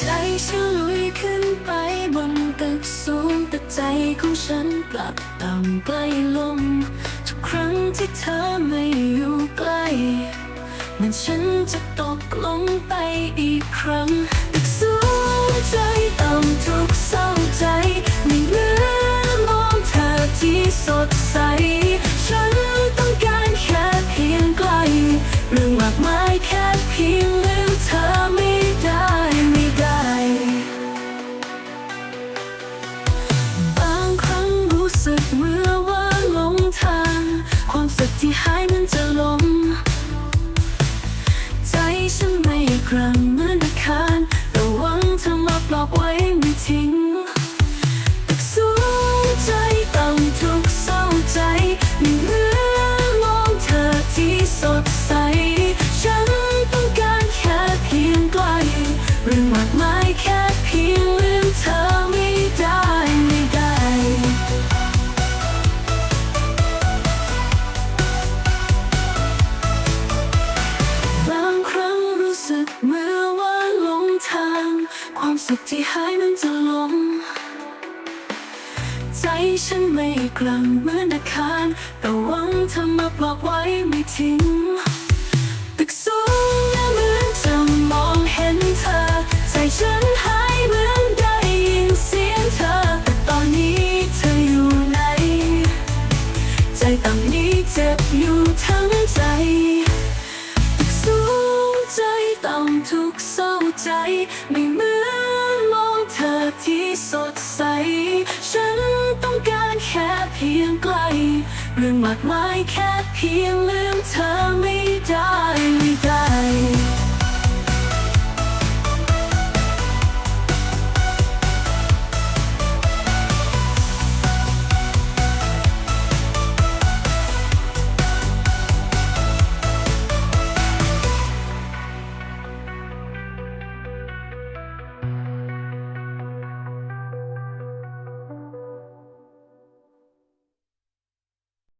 ใจฉันลุยขึ้นไปบนตึกสูงแต่ใจของฉันกลับต่ำใกล้ลม ทุกครั้งที่เธอไม่อยู่ใกล้เหมือนฉันจะตกลงไปอีกครั้ง ตึกสูงใจต่ำทุกเศร้าใจไม่เหลือมองเธอที่สดใส ฉันต้องการแค่เพียงใกล้เรื่องมากมายแค่เพียง ที่หายมันจะลมใจฉันไม่กรัง เมื่อว่าหลงทาง ความสุขที่หายมันจะลมใจฉันไม่กลังเหมือนอาคารแต่หวังเธอมาปลอบไว้ไม่ทิ้งตึกสูงและเหมือนจะมองเห็นเธอ ใจฉันหายเหมือนได้ยินเสียงเธอ แต่ตอนนี้เธออยู่ไหน ใจต่ำนี้เจ็บอยู่ทั้งใจ ต่ำทุกเศร้าใจ ไม่เหมือนมองเธอที่สดใส ฉันต้องการแค่เพียงใกล้เรื่องมากมายแค่เพียงลืมเธอไม่ได้ไม่ได้